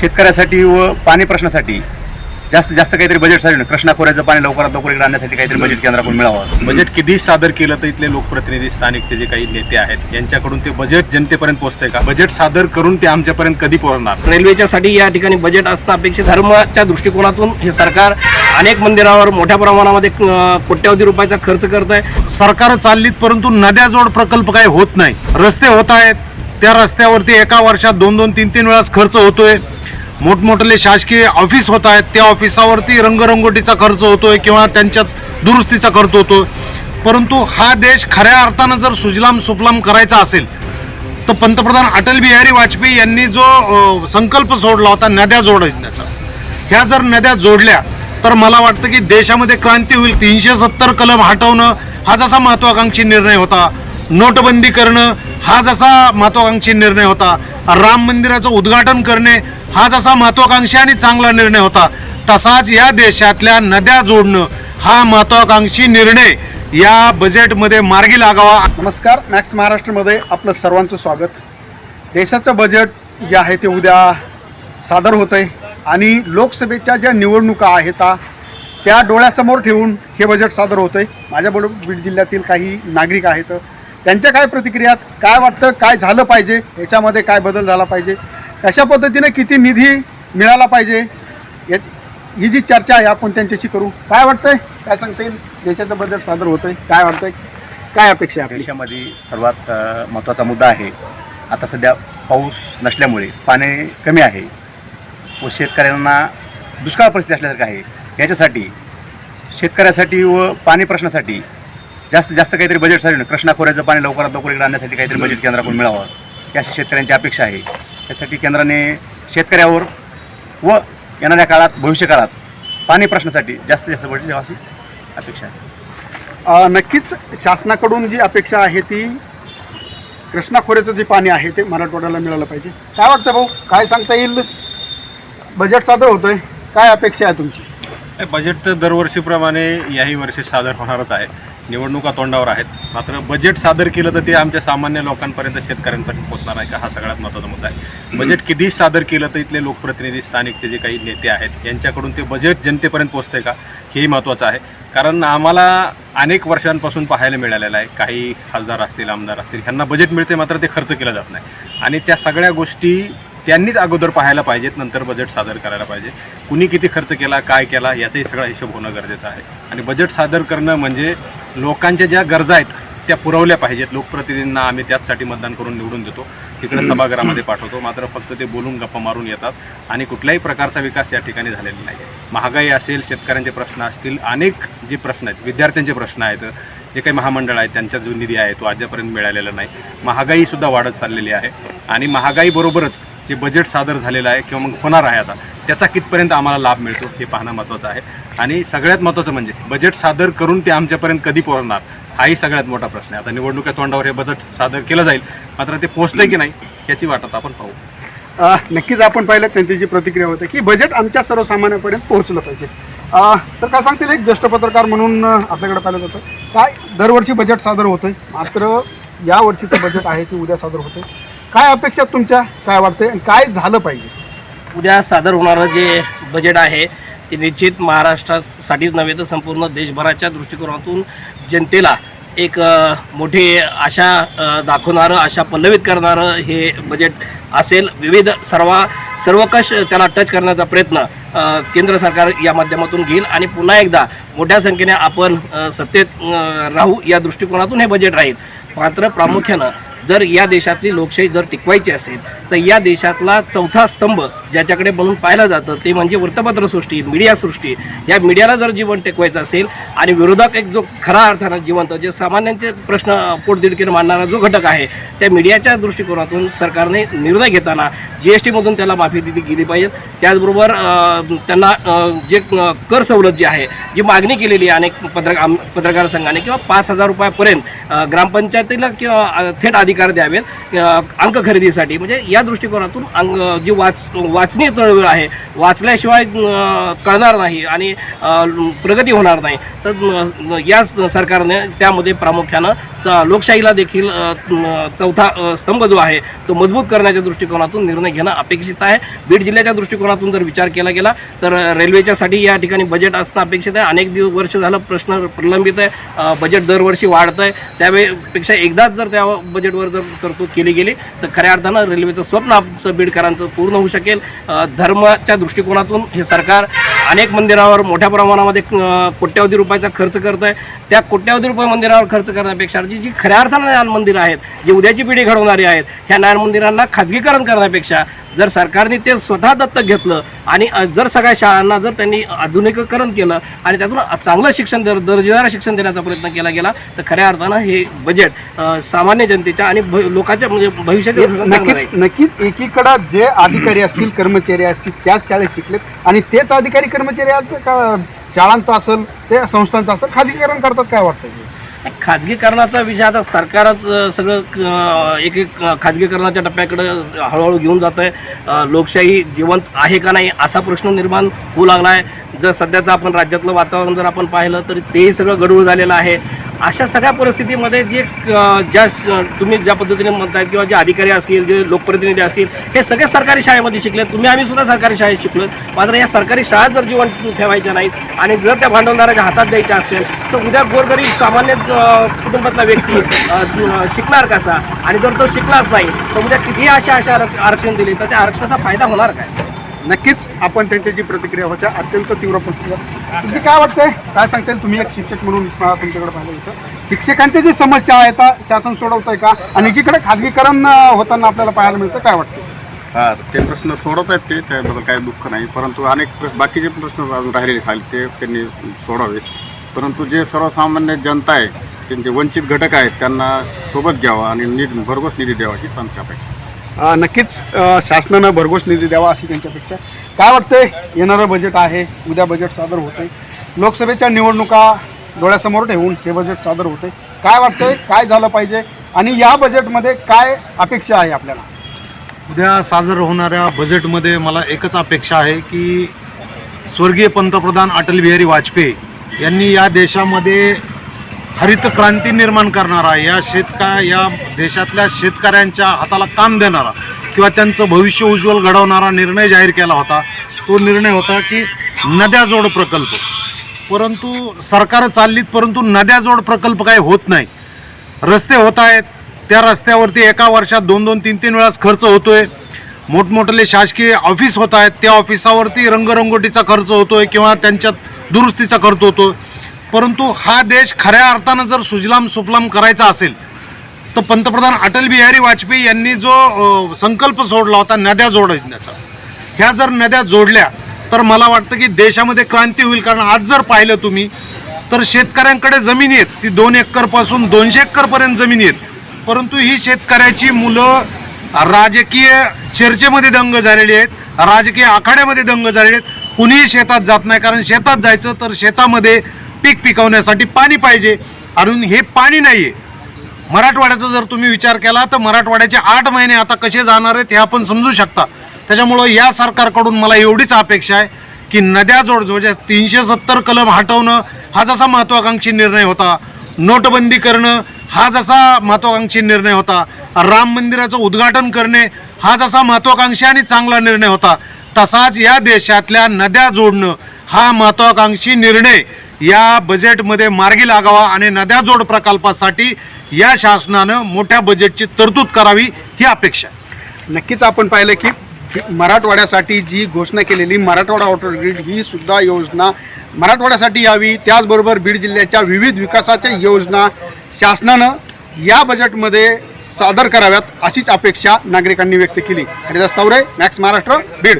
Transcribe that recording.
शेतकऱ्यासाठी व पाणी प्रश्नासाठी जास्तीत जास्त काहीतरी बजेटसाठी कृष्णा खोऱ्याचं पाणी लवकरात लवकर इकडे आणण्यासाठी काहीतरी बजेट केंद्राकडून मिळावं. बजेट किती सादर केलं तर इथले लोकप्रतिनिधी स्थानिकचे जे काही नेते आहेत यांच्याकडून ते बजेट जनतेपर्यंत पोहोचतंय का? बजेट सादर करून ते आमच्यापर्यंत कधी पोहोचणार? रेल्वेच्यासाठी या ठिकाणी बजेट असणं अपेक्षित धर्माच्या दृष्टिकोनातून हे सरकार अनेक मंदिरावर मोठ्या प्रमाणामध्ये कोट्यवधी रुपयाचा खर्च करत आहे सरकार चाललीत परंतु नद्याजोड प्रकल्प काही होत नाही. रस्ते होत आहेत. त्या रस्त्यावरती एका वर्षात दोन दोन तीन तीन वेळाच खर्च होतोय. मोठमोठे शासकीय ऑफिस होत आहेत. त्या ऑफिसावरती रंगरंगोटीचा खर्च होतोय किंवा त्यांच्यात दुरुस्तीचा खर्च होतो परंतु हा देश खऱ्या अर्थानं जर सुजलाम सुफलाम करायचा असेल तर पंतप्रधान अटल बिहारी वाजपेयी यांनी जो संकल्प सोडला होता नद्या जोडण्याचा ह्या जर नद्या जोडल्या तर मला वाटतं की देशामध्ये क्रांती होईल. तीनशे सत्तर कलम हटवणं हा जसा महत्वाकांक्षी निर्णय होता. नोटबंदी करणं हा जसा महत्वाकांक्षी निर्णय होता. राम मंदिराचं उद्घाटन करणे हा जसा महत्वाकांक्षी आणि चांगला निर्णय होता. तसाच या देशातल्या नद्या जोडणं हा महत्वाकांक्षी निर्णय या बजेटमध्ये मार्गी लागावा. नमस्कार मॅक्स महाराष्ट्रमध्ये आपलं सर्वांचं स्वागत. देशाचं बजेट जे आहे ते उद्या सादर होतं आहे आणि लोकसभेच्या ज्या निवडणुका आहेत त्या डोळ्यासमोर ठेवून हे बजेट सादर होतं आहे माझ्याबरोबर बीड जिल्ह्यातील काही नागरिक आहेत. त्यांच्या काय प्रतिक्रियात काय वाटतं काय झालं पाहिजे याच्यामध्ये काय बदल झाला पाहिजे कशा पद्धतीने किती निधी मिळाला पाहिजे? याची ही जी चर्चा आहे आपण त्यांच्याशी करू. काय वाटतंय? काय सांगता येईल? देशाचं बजेट सादर होतंय. काय वाटतंय? काय अपेक्षा आहे देशामध्ये सर्वात महत्त्वाचा मुद्दा आहे. आता सध्या पाऊस नसल्यामुळे पाणी कमी आहे. व शेतकऱ्यांना दुष्काळ परिस्थिती असल्यासारखं आहे. याच्यासाठी शेतकऱ्यासाठी व पाणी प्रश्नासाठी जास्तीत जास्त काहीतरी बजेटसाठी कृष्णा खोऱ्याचं पाणी लवकरात लवकर इकडे आणण्यासाठी काहीतरी बजेट केंद्राकडून मिळावं. ही अशी शेतकऱ्यांची अपेक्षा आहे. त्यासाठी केंद्राने शेतकऱ्यावर व येणाऱ्या काळात भविष्यकाळात पाणी प्रश्नासाठी जास्तीत जास्त बजेट अशी अपेक्षा आहे. नक्कीच शासनाकडून जी अपेक्षा आहे ती कृष्णा खोऱ्याचं जे पाणी आहे ते मराठवाड्याला मिळालं पाहिजे. काय वाटतं भाऊ? काय सांगता येईल? बजेट सादर होतंय. काय अपेक्षा आहे तुमची? बजेट तर दरवर्षीप्रमाणे याही वर्षी सादर होणारच आहे. निवडणुका तोंडावर आहेत. मात्र बजेट सादर केलं तर ते आमच्या सामान्य लोकांपर्यंत शेतकऱ्यांपर्यंत पोहोचणार आहे का हा सगळ्यात महत्त्वाचा मुद्दा आहे. बजेट किती सादर केलं तर इथले लोकप्रतिनिधी स्थानिकचे जे काही नेते आहेत यांच्याकडून ते बजेट जनतेपर्यंत पोहोचतंय का? हेही महत्त्वाचं आहे. कारण आम्हाला अनेक वर्षांपासून पाहायला मिळालेलं आहे काही खासदार असतील आमदार असतील ह्यांना बजेट मिळते मात्र ते खर्च केलं जात नाही. आणि त्या सगळ्या गोष्टी त्यांनीच अगोदर पाहायला पाहिजेत नंतर बजेट सादर करायला पाहिजे. कुणी किती खर्च केला काय केला याचाही सगळा हिशोब होणं गरजेचं आहे. आणि बजेट सादर करणं म्हणजे लोकांच्या ज्या गरजा आहेत त्या पुरवल्या पाहिजेत. लोकप्रतिनिधींना आम्ही त्याचसाठी मतदान करून निवडून देतो. तिकडे सभागृहामध्ये पाठवतो. मात्र फक्त ते बोलून गप्पा मारून येतात. आणि कुठल्याही प्रकारचा विकास या ठिकाणी झालेला नाही महागाई असेल शेतकऱ्यांचे प्रश्न असतील अनेक जे प्रश्न आहेत विद्यार्थ्यांचे प्रश्न आहेत जे काही महामंडळ आहेत त्यांचा जो निधी आहे तो अद्यापर्यंत मिळालेला नाही. महागाईसुद्धा वाढत चाललेली आहे. आणि महागाईबरोबरच जे बजेट सादर झालेलं आहे किंवा मग होणार आहे आता त्याचा कितपर्यंत आम्हाला लाभ मिळतो हे पाहणं महत्त्वाचं आहे. आणि सगळ्यात महत्त्वाचं म्हणजे बजेट सादर करून ते आमच्यापर्यंत कधी पोहोचणार हाही सगळ्यात मोठा प्रश्न आहे. आता निवडणुका तोंडावर हे बजेट सादर केलं जाईल मात्र ते पोहोचतंय की नाही याची वाट आता आपण पाहू. नक्कीच आपण पाहिलं त्यांची जी प्रतिक्रिया होती की बजेट आमच्या सर्वसामान्यापर्यंत पोहोचलं पाहिजे. सर काय सांगतील एक ज्येष्ठ पत्रकार म्हणून आपल्याकडे पाहिलं जातं. काय दरवर्षी बजेट सादर होतं मात्र या वर्षीचं बजेट आहे ते उद्या सादर होतं काय अपेक्षा तुमच्या? काय वाटते आणि काय झालं पाहिजे? उद्या सादर होणारं जे बजेट आहे ते निश्चित महाराष्ट्रासाठीच नव्हे तर संपूर्ण देशभराच्या दृष्टिकोनातून जनतेला एक मोठी आशा दाखवणारं आशा पल्लवित करणारं हे बजेट असेल. विविध सर्वा सर्वकष त्याला टच करण्याचा प्रयत्न केंद्र सरकार या माध्यमातून घेईल आणि पुन्हा एकदा मोठ्या संख्येने आपण सत्तेत राहू या दृष्टिकोनातून हे बजेट राहील. मात्र प्रामुख्यानं जर या देशातली लोकशाही जर टिकवायची असेल तर या देशातला चौथा स्तंभ ज्याच्याकडे म्हणून पाहिलं जातं ते म्हणजे वृत्तपत्रसृष्टी मीडियासृष्टी या मीडियाला जर जीवन टिकवायचं असेल आणि विरोधक एक जो खरा अर्थानं जिवंत जे सामान्यांचे प्रश्न पोटदिडकीनं मांडणारा जो घटक आहे त्या मीडियाच्या दृष्टिकोनातून सरकारने निर्णय घेताना जी एस टीमधून त्याला माफी दिली गेली पाहिजे. त्याचबरोबर त्यांना जे कर सवलत जी आहे जी मागणी केलेली आहे अनेक पत्रकार पत्रकार संघाने किंवा पाच हजार रुपयापर्यंत ग्रामपंचायतीला किंवा थेट आधी अधिकार द्यावेत अंक खरेदीसाठी. म्हणजे या दृष्टिकोनातून अंग जी वाच वाचनीय चळवळ आहे वाचल्याशिवाय कळणार नाही आणि प्रगती होणार नाही. तर या सरकारने त्यामध्ये प्रामुख्यानं च लोकशाहीला देखील चौथा स्तंभ जो आहे तो मजबूत करण्याच्या दृष्टिकोनातून निर्णय घेणं अपेक्षित आहे. बीड जिल्ह्याच्या दृष्टिकोनातून जर विचार केला गेला तर रेल्वेच्यासाठी या ठिकाणी बजेट असणं अपेक्षित आहे. अनेक दिवस वर्ष झालं प्रश्न प्रलंबित आहे. बजेट दरवर्षी वाढतं आहे त्यावेळेपेक्षा एकदाच जर त्या बजेटवर जर तरतूद केली गेली तर खऱ्या अर्थानं रेल्वेचं स्वप्न आमचं बीडकरांचं पूर्ण होऊ शकेल. धर्माच्या दृष्टिकोनातून हे सरकार अनेक मंदिरावर मोठ्या प्रमाणामध्ये कोट्यावधी रुपयाचा खर्च करत आहे त्या कोट्यावधी रुपये मंदिरावर खर्च करण्यापेक्षा जी जी खऱ्या अर्थानं ज्ञान मंदिरं आहेत जी उद्याची पिढी घडवणारी आहेत ह्या ज्ञान मंदिरांना खाजगीकरण करण्यापेक्षा जर सरकारने ते स्वतः दत्तक घेतलं आणि जर सगळ्या शाळांना जर त्यांनी आधुनिकीकरण केलं आणि त्यातून चांगलं शिक्षण दर दर्जेदार शिक्षण देण्याचा प्रयत्न केला गेला तर खऱ्या अर्थानं हे बजेट सामान्य जनतेच्या आणि लोकांच्या म्हणजे भविष्याच्या नक्कीच. नक्कीच एकीकडं जे अधिकारी असतील कर्मचारी असतील त्याच शाळेत शिकलेत आणि तेच अधिकारी कर्मचारी आज का शाळांचा असेल ते संस्थांचं असेल खाजगीकरण करतात काय वाटतं खाजगीकरणाचा विषय आता सरकारच सगळं एक एक खाजगीकरणाच्या टप्प्याकडे हळूहळू घेऊन जात आहे लोकशाही जिवंत आहे का नाही असा प्रश्न निर्माण होऊ लागला आहे जर सध्याचं आपण राज्यातलं वातावरण जर आपण पाहिलं तर तेही सगळं गडूळ झालेलं आहे. अशा सगळ्या परिस्थितीमध्ये जे ज्या तुम्ही ज्या पद्धतीने म्हणताय किंवा जे अधिकारी असतील जे लोकप्रतिनिधी असतील हे सगळे सरकारी शाळेमध्ये शिकले तुम्ही आम्ही सुद्धा सरकारी शाळेत शिकलो मात्र या सरकारी शाळा जर जीवन ठेवायच्या नाहीत आणि जर त्या भांडवलदाराच्या हातात द्यायच्या असतील तर उद्या गोरगरीब सामान्य कुटुंबातला व्यक्ती शिकणार कसा? आणि जर तो शिकलाच नाही तर उद्या कितीही अशा अशा आरक्ष- आरक्षण दिले तर त्या आरक्षणाचा फायदा होणार काय? नक्कीच. आपण त्यांच्या जी प्रतिक्रिया होत्या. अत्यंत तीव्र प्रतिक्रिया. तुमची काय वाटतंय? काय सांगता येईल तुम्ही एक शिक्षक म्हणून तुमच्याकडे पाहिलं होतं शिक्षकांच्या जी समस्या आहेत त्या शासन सोडवतंय का? आणि एकीकडे खाजगीकरण होताना आपल्याला पाहायला मिळतं काय वाटतं हां ते प्रश्न सोडवत आहेत ते त्याबद्दल काही दुःख नाही. परंतु अनेक प्रश्न बाकीचे प्रश्न अजून राहिलेले झाले ते त्यांनी सोडावेत परंतु जे सर्वसामान्य जनता आहे त्यांचे वंचित घटक आहेत त्यांना सोबत घ्यावा आणि नीट भरघोस निधी द्यावा हीच आमची अपेक्षा नक्कीच शासनानं भरघोस निधी द्यावा अशी त्यांच्यापेक्षा. काय वाटतंय? येणारं बजेट आहे उद्या बजेट सादर होते लोकसभेच्या निवडणुका डोळ्यासमोर ठेवून हे बजेट सादर होते काय वाटतंय? काय झालं पाहिजे? आणि या बजेटमध्ये काय अपेक्षा आहे आपल्याला? उद्या सादर होणाऱ्या बजेटमध्ये मला एकच अपेक्षा आहे की स्वर्गीय पंतप्रधान अटल बिहारी वाजपेयी यांनी या देशामध्ये हरित क्रांती निर्माण करणारा या शेतका या देशातल्या शेतकऱ्यांच्या हाताला काम देणारा किंवा त्यांचं भविष्य उज्ज्वल घडवणारा निर्णय जाहीर केला होता. तो निर्णय होता की नद्या जोड प्रकल्प. परंतु सरकार चाललीत परंतु नद्या जोड प्रकल्प काही होत नाही. रस्ते होत आहेत. त्या रस्त्यावरती एका वर्षात दोन दोन तीन तीन वेळास खर्च होतोय. मोठमोठले शासकीय ऑफिस होत आहेत. त्या ऑफिसावरती रंगरंगोटीचा खर्च होतोय किंवा त्यांच्यात दुरुस्तीचा खर्च होतो परंतु हा देश खऱ्या अर्थानं जर सुजलाम सुफलाम करायचा असेल तर पंतप्रधान अटल बिहारी वाजपेयी यांनी जो संकल्प सोडला होता नद्या जोडण्याचा ह्या जर नद्या जोडल्या तर मला वाटतं की देशामध्ये क्रांती होईल. कारण आज जर पाहिलं तुम्ही तर शेतकऱ्यांकडे जमीन आहेत. ती दोन एकरपासून दोनशे एकरपर्यंत जमीन आहेत. परंतु ही शेतकऱ्याची मुलं राजकीय चर्चेमध्ये दंग झालेली आहेत राजकीय आखाड्यामध्ये दंग झालेले आहेत. कुणीही शेतात जात नाही. कारण शेतात जायचं तर शेतामध्ये पीक पिकवण्यासाठी पाणी पाहिजे. आणि हे पाणी नाही आहे मराठवाड्याचा जर तुम्ही विचार केला तर मराठवाड्याचे आठ महिने आता कसे जाणार आहेत हे आपण समजू शकता. त्याच्यामुळं या सरकारकडून मला एवढीच अपेक्षा आहे की नद्या जोड म्हणजे तीनशे सत्तर कलम हटवणं हा जसा महत्त्वाकांक्षी निर्णय होता. नोटबंदी करणं हा जसा महत्त्वाकांक्षी निर्णय होता. राम मंदिराचं उद्घाटन करणे हा जसा महत्त्वाकांक्षी आणि चांगला निर्णय होता. तसाच या देशातल्या नद्या जोडणं हा महत्त्वाकांक्षी निर्णय. या बजेटमध्ये मार्गी लागावा आणि नद्या जोड प्रकल्पासाठी या शासनानं मोठ्या बजेटची तरतूद करावी ही अपेक्षा नक्कीच आपण पाहिलं की मराठवाड्यासाठी जी घोषणा केलेली मराठवाडा वॉटर ग्रीड ही सुद्धा योजना मराठवाड्यासाठी यावी त्याचबरोबर बीड जिल्ह्याच्या विविध विकासाच्या योजना शासनानं या बजेटमध्ये सादर कराव्यात अशीच अपेक्षा नागरिकांनी व्यक्त केली. हरिदास तावरे मॅक्स महाराष्ट्र बीड.